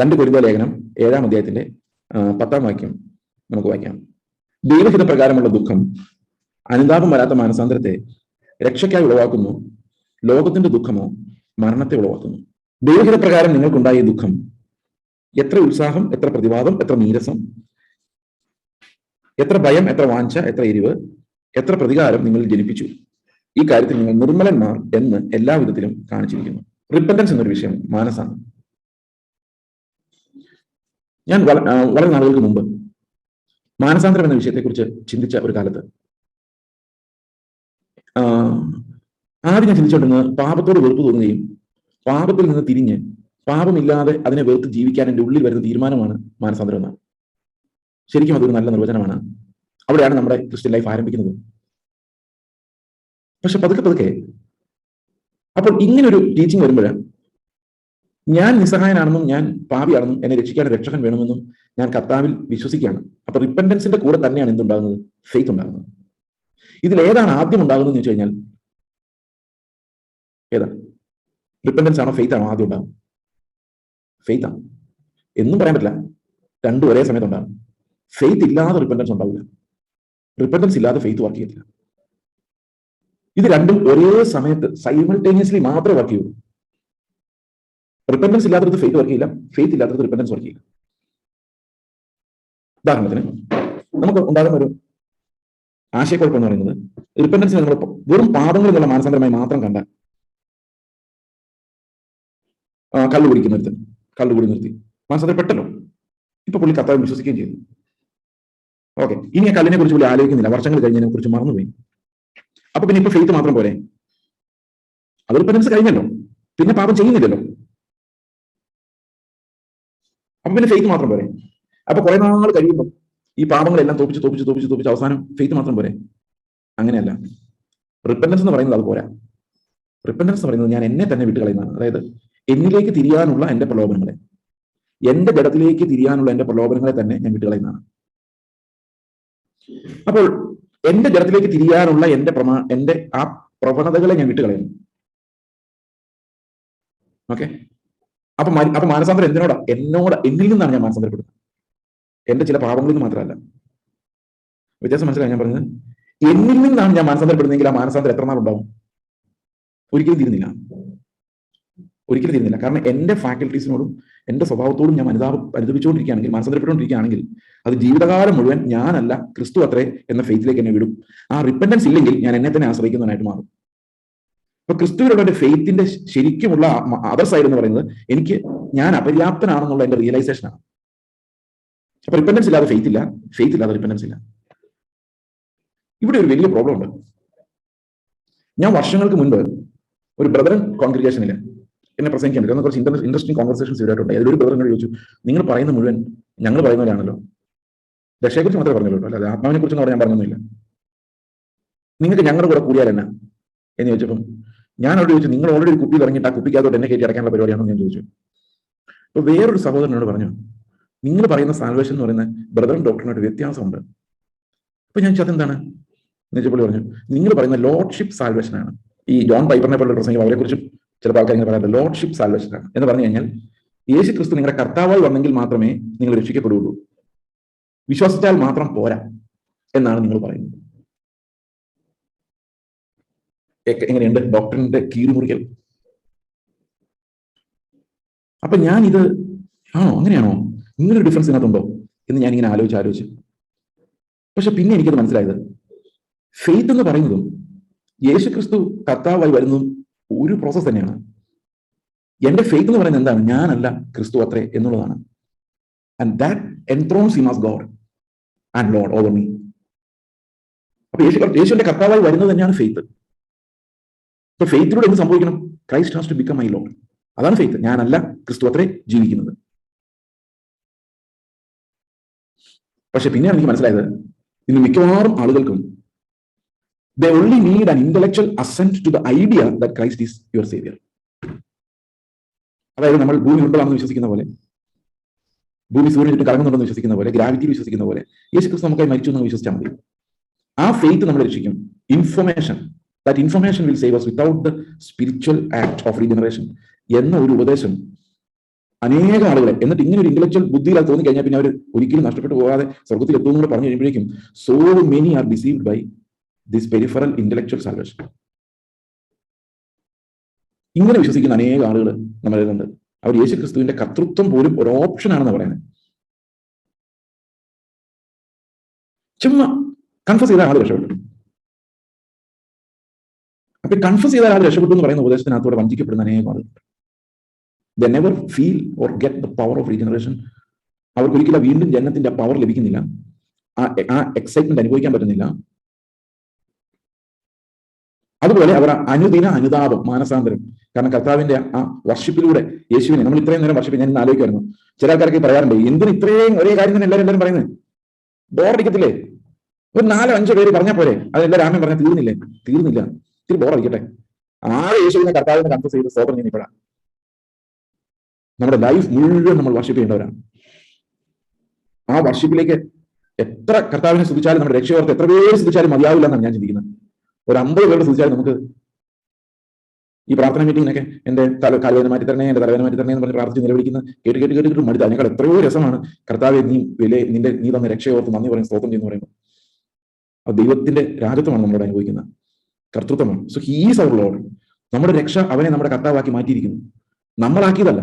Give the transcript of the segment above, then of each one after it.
രണ്ട് കുരുത ലേഖനം ഏഴാം അധ്യായത്തിന്റെ ആ, പത്താം വാക്യം നമുക്ക് വായിക്കാം. ദൈവഹിത പ്രകാരമുള്ള ദുഃഖം അനുതാപം വരാത്ത മാനസാന്തരത്തെ രക്ഷയ്ക്കായി ഉളവാക്കുന്നു. ലോകത്തിന്റെ ദുഃഖമോ മരണത്തെ ഉളവാക്കുന്നു. ദൈവഹിത പ്രകാരം നിങ്ങൾക്കുണ്ടായ ദുഃഖം എത്ര ഉത്സാഹം എത്ര പ്രതിവാദം എത്ര നീരസം എത്ര ഭയം എത്ര വാഞ്ച എത്ര എരിവ് എത്ര പ്രതികാരം നിങ്ങൾ ജനിപ്പിച്ചു. ഈ കാര്യത്തിൽ നിങ്ങൾ നിർമ്മലന്മാർ എന്ന് എല്ലാ വിധത്തിലും കാണിച്ചിരിക്കുന്നു. റിപ്പൻഡൻസ് എന്നൊരു വിഷയം മാനസാണ്. ഞാൻ വളരെ നാളുകൾക്ക് മുമ്പ് മാനസാന്തരം എന്ന വിഷയത്തെക്കുറിച്ച് ചിന്തിച്ച ഒരു കാലത്ത് ആദ്യം ഞാൻ ചിന്തിച്ചോണ്ടിരുന്നത് പാപത്തോട് വെറുപ്പ് തോന്നുകയും പാപത്തിൽ നിന്ന് തിരിഞ്ഞ് പാപമില്ലാതെ അതിനെ വെറുത്ത് ജീവിക്കാൻ എന്റെ ഉള്ളിൽ വരുന്ന തീരുമാനമാണ് മാനസാന്തരം എന്നാണ്. ശരിക്കും അതൊരു നല്ല നിർവചനമാണ്. അവിടെയാണ് നമ്മുടെ ക്രിസ്ത്യൻ ലൈഫ് ആരംഭിക്കുന്നത്. പക്ഷെ പതുക്കെ പതുക്കെ അപ്പോൾ ഇങ്ങനൊരു ടീച്ചിങ് വരുമ്പോൾ ഞാൻ നിസ്സഹായനാണെന്നും ഞാൻ പാപിയാണെന്നും എന്നെ രക്ഷിക്കാൻ രക്ഷകൻ വേണമെന്നും ഞാൻ കർത്താവിൽ വിശ്വസിക്കുകയാണ്. അപ്പൊ റിപ്പൻഡൻസിന്റെ കൂടെ തന്നെയാണ് എന്തുണ്ടാകുന്നത്? ഫെയ്ത്ത് ഉണ്ടാകുന്നത്. ഇതിൽ ഏതാണ് ആദ്യം ഉണ്ടാകുന്നത് എന്ന് ചോദിച്ചു കഴിഞ്ഞാൽ ഏതാ? റിപ്പൻഡൻസ് ആണോ ഫെയ്ത്ത് ആണോ ആദ്യം ഉണ്ടാകും ഫെയ്ത്ത് ആണ്. എന്നും പറയാൻ പറ്റില്ല. രണ്ടും ഒരേ സമയത്ത് ഉണ്ടാകും. ഫെയ്ത്ത് ഇല്ലാതെ റിപ്പൻഡൻസ് ഉണ്ടാവില്ല. റിപ്പൻഡൻസ് ഇല്ലാതെ ഫെയ്ത്ത് വർക്ക് ചെയ്യത്തില്ല. ഇത് രണ്ടും ഒരേ സമയത്ത് സൈമൾട്ടേനിയസ്ലി മാത്രമേ വർക്ക് ചെയ്യൂ റിപ്പൻഡൻസ് ഇല്ലാത്തത് ഫെയ്ത്ത് വർക്ക് ചെയ്യില്ല. ഫെയ്ത്ത് ഇല്ലാത്തത് റിപ്പൻഡൻസ് വർക്ക് ചെയ്യില്ല. ഉദാഹരണത്തിന് നമുക്ക് ഉണ്ടാകുന്ന ഒരു ആശയക്കുഴപ്പം എന്ന് പറയുന്നത് റിപ്പൻഡൻസിനെ നമ്മൾ വെറും പാപങ്ങൾ എന്നുള്ള മാനസാന്തരമായി മാത്രം കണ്ട കല്ല് കുടിക്കുന്ന ഒരുത്തൻ കള്ളു കുടി നിർത്തി മാനസാന്തരപ്പെട്ടല്ലോ ഇപ്പൊ പുള്ളി കത്താൻ വിശ്വസിക്കുകയും ചെയ്തു. ഓക്കെ ഇനി ആ കല്ലിനെ കുറിച്ച് പുള്ളി ആലോചിക്കുന്നില്ല. വർഷങ്ങൾ കഴിഞ്ഞതിനെ കുറിച്ച് മറന്നുപോയി. അപ്പൊ പിന്നെ ഇപ്പൊ ഫെയ്ത്ത് മാത്രം പോരെ? അത് റിപ്പൻഡൻസ് കഴിഞ്ഞല്ലോ. പിന്നെ പാപം ചെയ്യുന്നില്ലല്ലോ. അപ്പൊ പിന്നെ ഫെയ്ത്ത് മാത്രം പോരെ. അപ്പൊ കുറെ നാൾ കഴിയുമ്പോൾ ഈ പാപങ്ങളെല്ലാം തോപ്പിച്ച് തോപ്പിച്ച് തോപ്പിച്ച് തോപ്പിച്ച് അവസാനം ഫെയ്ത്ത് മാത്രം പോരെ. അങ്ങനെയല്ല. റിപ്പൻഡൻസ് എന്ന് പറയുന്നത് അത് പോരാ. റിപ്പൻഡൻസ് എന്ന് പറയുന്നത് ഞാൻ എന്നെ തന്നെ വിട്ടുകളയുന്നതാണ്. അതായത് എന്നിലേക്ക് തിരിയാനുള്ള എന്റെ പ്രലോഭനങ്ങളെ. എന്റെ ജഡത്തിലേക്ക് തിരിയാനുള്ള എന്റെ പ്രലോഭനങ്ങളെ തന്നെ ഞാൻ വിട്ടുകളയുന്നതാണ്. അപ്പോൾ എന്റെ ജഡത്തിലേക്ക് തിരിയാനുള്ള എന്റെ പ്രമാ എന്റെ ആ പ്രവണതകളെ ഞാൻ വിട്ടുകളയുന്നു. ഓക്കെ അപ്പൊ അപ്പൊ മാനസാന്തരം എന്തിനോടാ? എന്നോട് എന്നിൽ നിന്നാണ് ഞാൻ മാനസാന്തരപ്പെടുന്നത്. എന്റെ ചില പാപങ്ങളിൽ നിന്ന് മാത്രമല്ല. വ്യത്യാസം മനസ്സിലായി? ഞാൻ പറഞ്ഞത് എന്നിൽ നിന്നാണ് ഞാൻ മാനസാന്തരപ്പെടുന്നതെങ്കിൽ ആ മാനസാന്തരം എത്ര നാൾ ഉണ്ടാവും ഒരിക്കലും തീരുന്നില്ല. ഒരിക്കലും തീരുന്നില്ല. കാരണം എന്റെ ഫാക്കൽറ്റീസിനോടും എന്റെ സ്വഭാവത്തോടും ഞാൻ അനുതാപ അനുദപിച്ചുകൊണ്ടിരിക്കുകയാണെങ്കിൽ മാനസാന്തരപ്പെട്ടുകൊണ്ടിരിക്കുകയാണെങ്കിൽ അത് ജീവിതകാലം മുഴുവൻ ഞാനല്ല ക്രിസ്തു അത്രേ എന്ന ഫെയ്ത്തിലേക്ക് എന്നെ വിടും. ആ റിപ്പൻഡൻസ് ഇല്ലെങ്കിൽ ഞാൻ എന്നെ തന്നെ ആശ്രയിക്കുന്നതിനായിട്ട് മാറും. അപ്പൊ ക്രിസ്തുവിലുള്ള ഫെയ്ത്തിന്റെ ശരിക്കുമുള്ള അതർ സൈഡ് എന്ന് പറയുന്നത്. എനിക്ക് ഞാൻ അപര്യാപ്തനാണെന്നുള്ള എന്റെ റിയലൈസേഷൻ ആണ്. അപ്പൊ റിപ്പൻഡൻസ് ഇല്ലാതെ ഫെയ്ത്ത് ഇല്ല. ഫെയ്ത്ത് ഇല്ലാതെ റിപ്പൻഡൻസ് ഇല്ല. ഇവിടെ ഒരു വലിയ പ്രോബ്ലം ഉണ്ട്. ഞാൻ വർഷങ്ങൾക്ക് മുൻപ് ഒരു ബ്രദറൻ കോൺഗ്രിഗേഷനിൽ എന്നെ പ്രസംഗിക്കാൻ പറ്റും. കുറച്ച് ഇൻട്രസ്റ്റിംഗ് കോൺവെർസേഷൻസ് ഇവരായിട്ടുണ്ട് അതിലൊരു ബ്രദർ എന്നോട് ചോദിച്ചു നിങ്ങൾ പറയുന്ന മുഴുവൻ ഞങ്ങൾ പറയുന്നവരാണല്ലോ രക്ഷയെക്കുറിച്ച് മാത്രമേ പറഞ്ഞുള്ളൂ. അല്ലാതെ ആത്മാവിനെ കുറിച്ചൊന്നും ഞാൻ പറഞ്ഞൊന്നുമില്ല. നിങ്ങൾക്ക് ഞങ്ങളുടെ കൂടെ കൂടിയാൽ എന്നാ? എന്ന് ചോദിച്ചപ്പം ഞാൻ അവിടെ ചോദിച്ചു നിങ്ങൾ ഓൾറെഡി ഒരു കുപ്പി തുടങ്ങിയിട്ട് ആ കുപ്പിക്കകത്തോട്ട് എന്നെ കയറ്റി അടക്കാനുള്ള പരിപാടിയാണെന്ന് ഞാൻ ചോദിച്ചു. അപ്പൊ വേറൊരു സഹോദരനോട് പറഞ്ഞു നിങ്ങൾ പറയുന്ന സാൽവേഷൻ എന്ന് പറയുന്ന ബ്രദറും ഡോക്ടറിനായിട്ട് വ്യത്യാസമുണ്ട്. അപ്പൊ ഞാൻ ചോദിച്ചത് എന്താണ് നെജപ്പള്ളി പറഞ്ഞു നിങ്ങൾ പറയുന്ന ലോർഡ്ഷിപ്പ് സാൽവേഷൻ ആണ്. ഈ ജോൺ പൈപ്പറിനെ പോലുള്ള പ്രസംഗം അവരെ കുറിച്ചും ചില ആൾക്കാർ ഇങ്ങനെ പറയാറ് ലോർഡ്ഷിപ്പ് സാൽവേഷൻ ആണ്. എന്ന് പറഞ്ഞു കഴിഞ്ഞാൽ യേശു ക്രിസ്തു നിങ്ങളുടെ കർത്താവായി വന്നെങ്കിൽ മാത്രമേ നിങ്ങൾ രക്ഷിക്കപ്പെടുകയുള്ളൂ. വിശ്വസിച്ചാൽ മാത്രം പോരാ എന്നാണ് നിങ്ങൾ പറയുന്നത്. എങ്ങനെയുണ്ട്? ഡോക്ടറിന്റെ കീറിമുറിക്കൽ അപ്പൊ ഞാൻ ഇത് ആണോ? അങ്ങനെയാണോ? ഇങ്ങനൊരു ഡിഫറൻസ് ഇതിനകത്തുണ്ടോ? എന്ന് ഞാൻ ഇങ്ങനെ ആലോചിച്ച് ആലോചിച്ച്. പക്ഷെ പിന്നെ എനിക്കത് മനസ്സിലായത്. ഫെയ്ത്ത് എന്ന് പറയുന്നതും യേശു ക്രിസ്തു കർത്താവായി വരുന്നതും ഒരു പ്രോസസ് തന്നെയാണ്. എന്റെ ഫെയ്ത്ത് എന്ന് പറയുന്നത് എന്താണ്? ഞാനല്ല ക്രിസ്തു അത്രേ എന്നുള്ളതാണ്. And that enthrones him as God and lord over me അപ്പൊ യേശു യേശുവിന്റെ കർത്താവായി വരുന്നത് തന്നെയാണ് ഫെയ്ത്ത് അപ്പൊ ഫെയ്ത്തിലൂടെ എന്ത് സംഭവിക്കണം? Christ has to become my lord അതാണ് ഫെയ്ത്ത് ഞാനല്ല ക്രിസ്തു അത്രേ ജീവിക്കുന്നത്. പക്ഷെ പിന്നെയാണ് എനിക്ക് മനസ്സിലായത് ഇന്ന് മിക്കവാറും ആളുകൾക്കും they only need an intellectual assent to the idea that Christ is your saviour അതായത് നമ്മൾ ഭൂമി ഉണ്ടാണെന്ന് വിശ്വസിക്കുന്ന പോലെ ഭൂമി സൂര്യൻ ചുറ്റും കറങ്ങുന്നുണ്ടെന്ന് വിശ്വസിക്കുന്ന പോലെ ഗ്രാവിറ്റി വിശ്വസിക്കുന്ന പോലെ യേശു ക്രിസ്തു നമുക്കായി മരിച്ചു എന്ന് വിശ്വസിച്ചാൽ മതി. ആ ഫെയ്ത്ത് നമ്മൾ രക്ഷിക്കും. Information that information will save us without the spiritual act of regeneration എന്ന ഒരു ഉപദേശം അനേക ആളുകളെ എന്നിട്ട് ഇങ്ങനെ ഒരു ഇന്റലക്ച്വൽ ബുദ്ധിയിൽ അത് തോന്നി കഴിഞ്ഞാൽ പിന്നെ അവർ ഒരിക്കലും നഷ്ടപ്പെട്ടു പോകാതെ സ്വർഗത്തിൽ എത്തുമെന്ന് പറഞ്ഞു കഴിയുമ്പോഴേക്കും so many are deceived by this peripheral intellectual salvation ഇങ്ങനെ വിശ്വസിക്കുന്ന അനേക ആളുകൾ നമ്മളിലുണ്ട് അവർ യേശു ക്രിസ്തുവിന്റെ കർത്തൃത്വം പോലും ഒരു ഓപ്ഷൻ ആണെന്ന് പറയുന്നത്. ചുമ്മാ കൺഫസ് ചെയ്ത ആൾ രക്ഷപ്പെട്ടു. അപ്പൊ കൺഫ്യൂസ് ചെയ്താൽ ആൾ രക്ഷപ്പെട്ടു എന്ന് പറയുന്ന ഉപദേശത്തിനകത്തൂടെ വഞ്ചിക്കപ്പെടുന്ന അനേകം ആളുകളുണ്ട്. They never feel or get the power of regeneration അവർക്ക് ഒരിക്കലും വീണ്ടും ജനനത്തിന്റെ പവർ ലഭിക്കുന്നില്ല. ആ ആ എക്സൈറ്റ്മെന്റ് അനുഭവിക്കാൻ പറ്റുന്നില്ല. അതുപോലെ അവർ അനുദിന അനുതാപം മാനസാന്തരം. കാരണം കർത്താവിന്റെ ആ വർഷിപ്പിലൂടെ യേശുവിനെ നമ്മൾ ഇത്രയും നേരം വർഷിപ്പ് ഞാൻ ഇന്ന് ആലോചിക്കായിരുന്നു ചില ആൾക്കാർക്ക് പറയാറുണ്ട് എന്തിന് ഇത്രയും ഒരേ കാര്യം തന്നെ എല്ലാവരും എല്ലാവരും പറയുന്നത് ബോറടിക്കത്തില്ലേ ഒരു നാലോ അഞ്ചോ പേര് പറഞ്ഞാൽ പോരെ? അതെല്ലാം രാമൻ പറഞ്ഞാൽ തീർന്നില്ലേ? തീർന്നില്ല. ഇത്തിരി ബോറടിക്കട്ടെ ആരെ യേശുവിനെ കർത്താവിനെ കൺഫ്യൂസ് ചെയ്ത് സ്തോത്രം ചെയ്യുന്നപ്പോഴാണ് നമ്മുടെ ലൈഫ് മുഴുവൻ നമ്മൾ വർഷിപ്പ് ചെയ്യേണ്ടവരാണ്. ആ വർഷിപ്പിലേക്ക് എത്ര കർത്താവിനെ സ്തുതിച്ചാലും നമ്മുടെ രക്ഷയോർത്ത് എത്ര പേര് സ്തുതിച്ചാലും മതിയാവില്ല എന്നാണ് ഞാൻ ചിന്തിക്കുന്നത്. ഒരു അമ്പത് പേരുടെ സ്തുതിച്ചാലും നമുക്ക് ഈ പ്രാർത്ഥന മീറ്റിങ്ങിനൊക്കെ എന്റെ തല കാലുവേദന മാറ്റി തരണേ എന്റെ തലവേദന മാറ്റി തരണേ എന്ന് പറഞ്ഞ് പ്രാർത്ഥിച്ച് നിലവിളിക്കുന്ന കേട്ട് കേട്ട് കേട്ട് കേട്ട് മടുത്ത അതിനേക്കാൾ എത്രയോ രസമാണ് കർത്താവെ നീ വില നിന്റെ നീ തന്ന രക്ഷയോർത്ത് നന്ദി പറയും സ്തോത്രം ചെയ്യുന്നു പറയുമ്പോൾ ദൈവത്തിന്റെ രാജ്യത്വമാണ് നമ്മളോട് അനുഭവിക്കുന്നത്. കർത്തൃത്വമാണ്. സോ ഹീസ് അവർ ലോഡ് നമ്മുടെ രക്ഷ അവനെ നമ്മുടെ കർത്താവാക്കി മാറ്റിയിരിക്കുന്നു. നമ്മളാക്കിയതല്ല.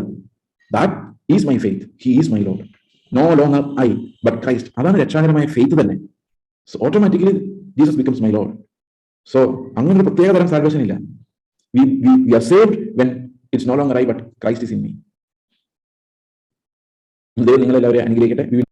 That is my faith he is my lord no long I but Christ അതാണ് രക്ഷാകരമായ ഫെയ്ത്ത് തന്നെ. So automatically Jesus becomes my lord so അങ്ങനെ ഒരു പ്രത്യേക തരം സാൽവേഷൻ ഇല്ല. It's no long I but Christ is in me ദൈവം നിങ്ങളെല്ലാവരെയും അനുഗ്രഹിക്കട്ടെ.